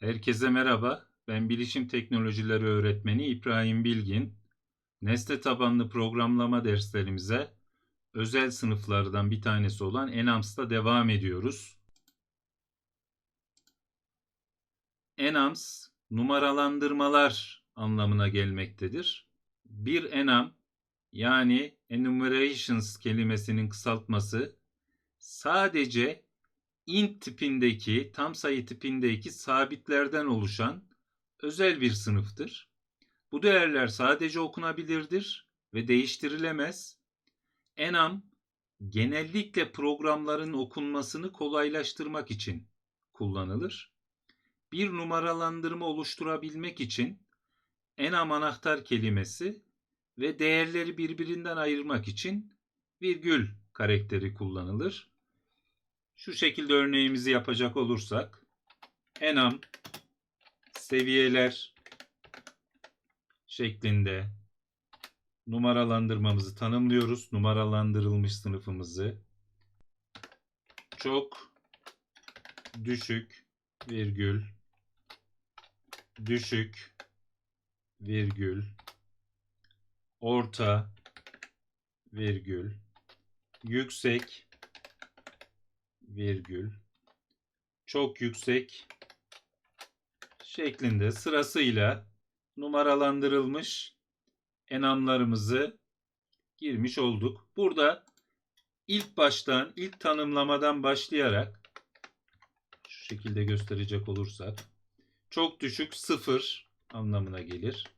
Herkese merhaba. Ben Bilişim Teknolojileri Öğretmeni İbrahim Bilgin. Nesne tabanlı programlama derslerimize özel sınıflardan bir tanesi olan Enams'ta devam ediyoruz. Enams numaralandırmalar anlamına gelmektedir. Bir enam yani enumerations kelimesinin kısaltması sadece int tipindeki, tam sayı tipindeki sabitlerden oluşan özel bir sınıftır. Bu değerler sadece okunabilirdir ve değiştirilemez. Enam genellikle programların okunmasını kolaylaştırmak için kullanılır. Bir numaralandırma oluşturabilmek için enam anahtar kelimesi ve değerleri birbirinden ayırmak için virgül karakteri kullanılır. Şu şekilde örneğimizi yapacak olursak enam seviyeler şeklinde numaralandırmamızı tanımlıyoruz. Numaralandırılmış sınıfımızı çok düşük virgül düşük virgül orta virgül yüksek virgül çok yüksek şeklinde sırasıyla numaralandırılmış enamlarımızı girmiş olduk. Burada ilk baştan, ilk tanımlamadan başlayarak şu şekilde gösterecek olursak çok düşük 0 anlamına gelir.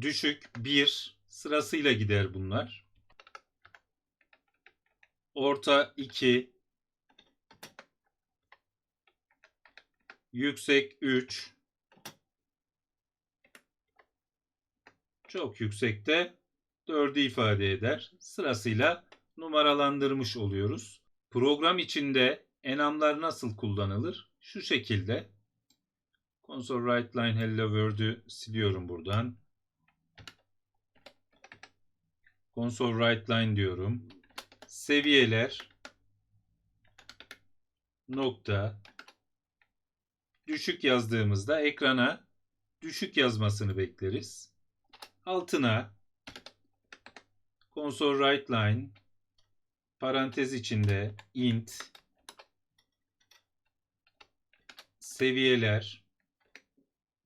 Düşük 1 sırasıyla gider bunlar orta 2 yüksek 3 çok yüksekte 4'ü ifade eder. Sırasıyla numaralandırmış oluyoruz. Program içinde enamlar nasıl kullanılır? Şu şekilde. Console write line hello world'ü siliyorum buradan. Console write line diyorum seviyeler nokta düşük yazdığımızda ekrana düşük yazmasını bekleriz. Altına console write line parantez içinde int seviyeler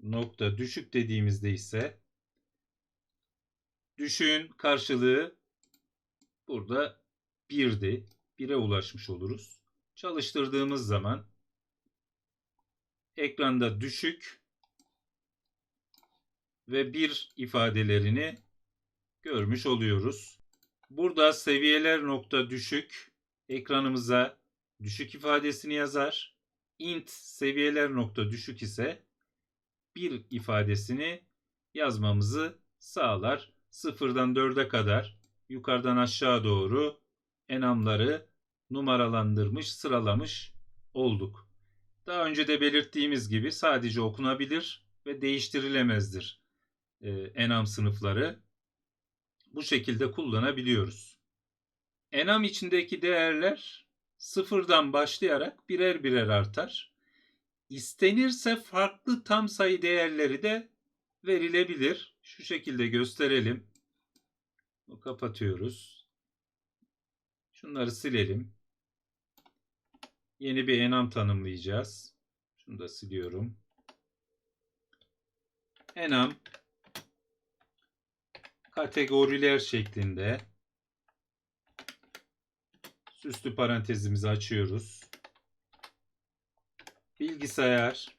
nokta düşük dediğimizde ise düşüğün karşılığı burada 1'di. 1'e ulaşmış oluruz. Çalıştırdığımız zaman ekranda düşük ve 1 ifadelerini görmüş oluyoruz. Burada seviyeler nokta düşük ekranımıza düşük ifadesini yazar. int seviyeler nokta düşük ise 1 ifadesini yazmamızı sağlar. Sıfırdan 4'e kadar yukarıdan aşağı doğru enamları numaralandırmış, sıralamış olduk. Daha önce de belirttiğimiz gibi sadece okunabilir ve değiştirilemezdir ee, enam sınıfları. Bu şekilde kullanabiliyoruz. Enam içindeki değerler sıfırdan başlayarak birer birer artar. İstenirse farklı tam sayı değerleri de verilebilir. Şu şekilde gösterelim. Kapatıyoruz. Şunları silelim. Yeni bir enam tanımlayacağız. Şunu da siliyorum. Enam kategoriler şeklinde süslü parantezimizi açıyoruz. Bilgisayar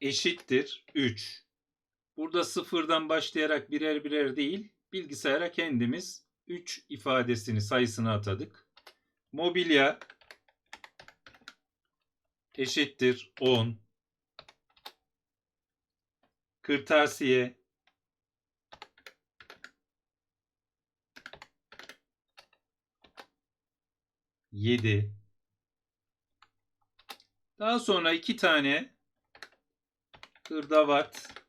eşittir 3. Burada sıfırdan başlayarak birer birer değil, bilgisayara kendimiz 3 ifadesini sayısını atadık. Mobilya eşittir 10. Kırtasiye yedi. Daha sonra iki tane hırdavat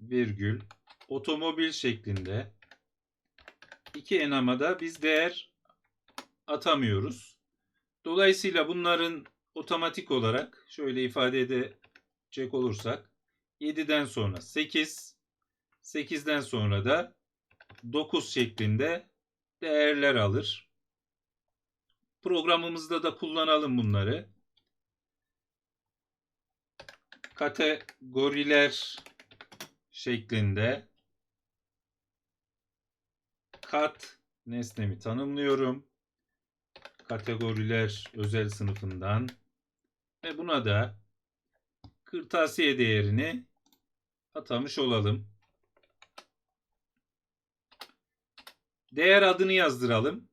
virgül otomobil şeklinde iki enamada biz değer atamıyoruz. Dolayısıyla bunların otomatik olarak şöyle ifade edecek olursak 7'den sonra 8, 8'den sonra da 9 şeklinde değerler alır. Programımızda da kullanalım bunları. Kategoriler şeklinde kat nesnemi tanımlıyorum. Kategoriler özel sınıfından ve buna da kırtasiye değerini atamış olalım. Değer adını yazdıralım.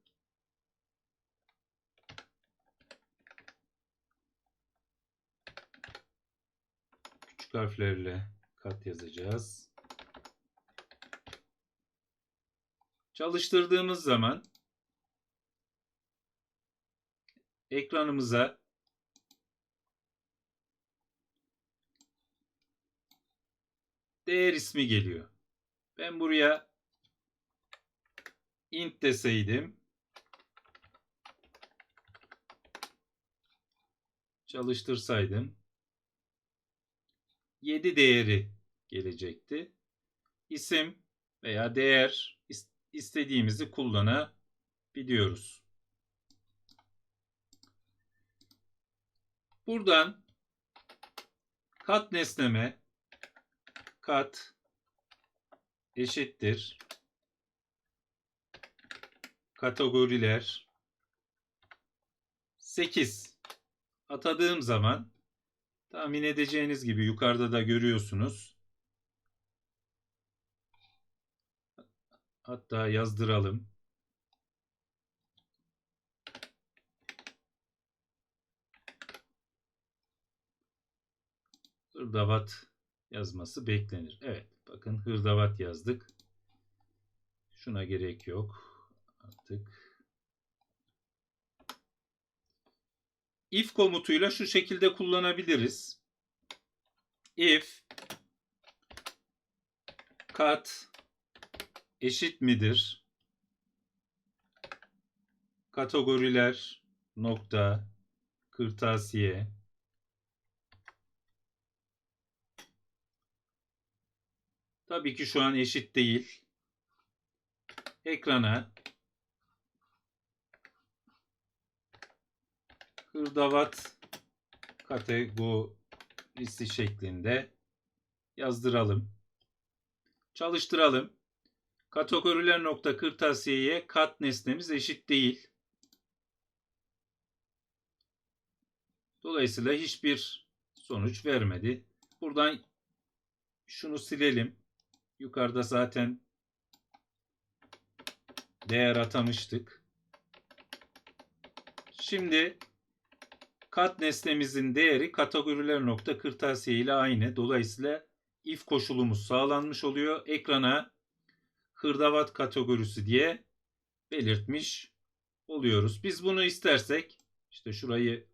Küçük harflerle kat yazacağız. Çalıştırdığımız zaman ekranımıza değer ismi geliyor. Ben buraya int deseydim çalıştırsaydım 7 değeri gelecekti. İsim veya değer istediğimizi kullanabiliyoruz. Buradan kat nesneme kat eşittir kategoriler 8 atadığım zaman tahmin edeceğiniz gibi yukarıda da görüyorsunuz. Hatta yazdıralım. Hırdavat yazması beklenir. Evet bakın hırdavat yazdık. Şuna gerek yok artık. If komutuyla şu şekilde kullanabiliriz. If kat eşit midir? Kategoriler nokta kırtasiye Tabii ki şu an eşit değil. Ekrana hırdavat kategorisi şeklinde yazdıralım. Çalıştıralım. Kategoriler nokta kırtasiyeye kat nesnemiz eşit değil. Dolayısıyla hiçbir sonuç vermedi. Buradan şunu silelim. Yukarıda zaten değer atamıştık. Şimdi kat nesnemizin değeri kategoriler nokta kırtasiye ile aynı. Dolayısıyla if koşulumuz sağlanmış oluyor. Ekrana hırdavat kategorisi diye belirtmiş oluyoruz. Biz bunu istersek işte şurayı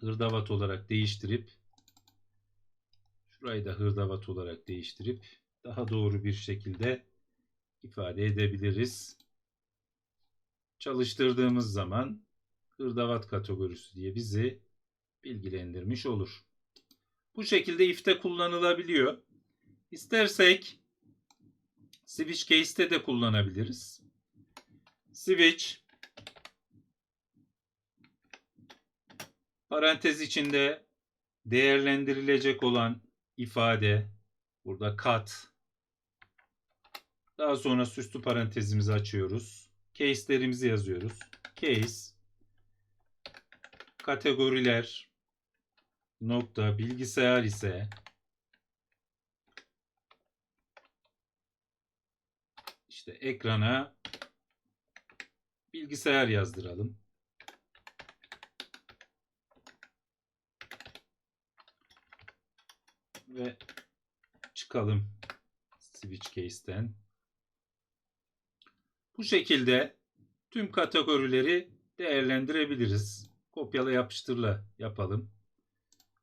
hırdavat olarak değiştirip şurayı da hırdavat olarak değiştirip daha doğru bir şekilde ifade edebiliriz. Çalıştırdığımız zaman hırdavat kategorisi diye bizi bilgilendirmiş olur. Bu şekilde if'te kullanılabiliyor. İstersek switch case'te de kullanabiliriz. Switch parantez içinde değerlendirilecek olan ifade burada kat daha sonra süslü parantezimizi açıyoruz. Case'lerimizi yazıyoruz. Case kategoriler nokta bilgisayar ise işte ekrana bilgisayar yazdıralım. Ve çıkalım switch case'ten. Bu şekilde tüm kategorileri değerlendirebiliriz. Kopyala yapıştırla yapalım.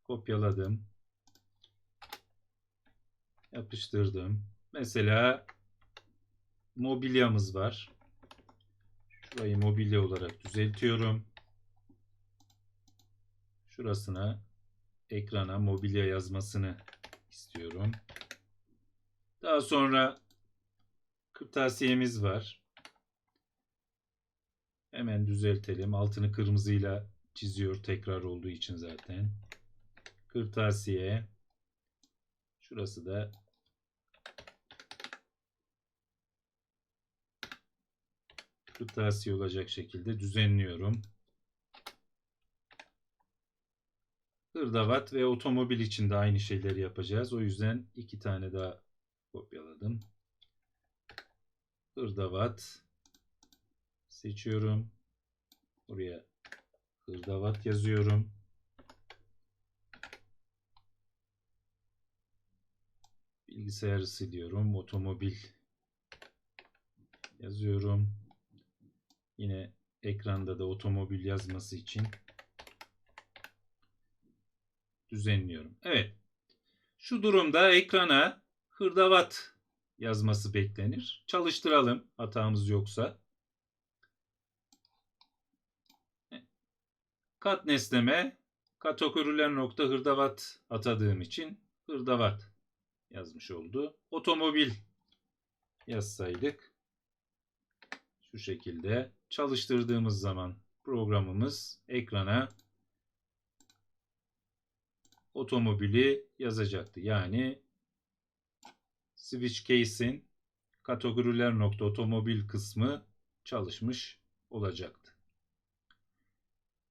Kopyaladım. Yapıştırdım. Mesela mobilyamız var. Şurayı mobilya olarak düzeltiyorum. şurasına ekrana mobilya yazmasını istiyorum. Daha sonra kırtasiyemiz var. Hemen düzeltelim. Altını kırmızıyla çiziyor tekrar olduğu için zaten. Kırtasiye. Şurası da kırtasiye olacak şekilde düzenliyorum. Hırdavat ve otomobil için de aynı şeyleri yapacağız. O yüzden iki tane daha kopyaladım. Hırdavat seçiyorum. Buraya hırdavat yazıyorum. Bilgisayarı siliyorum. Otomobil yazıyorum. Yine ekranda da otomobil yazması için düzenliyorum. Evet. Şu durumda ekrana hırdavat yazması beklenir. Çalıştıralım hatamız yoksa. Kat nesneme kategoriler nokta hırdavat atadığım için hırdavat yazmış oldu. Otomobil yazsaydık şu şekilde çalıştırdığımız zaman programımız ekrana otomobili yazacaktı. Yani switch case'in kategoriler nokta otomobil kısmı çalışmış olacaktı.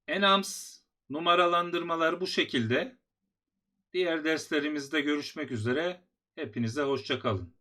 Enams numaralandırmalar bu şekilde. Diğer derslerimizde görüşmek üzere. Hepinize hoşça kalın.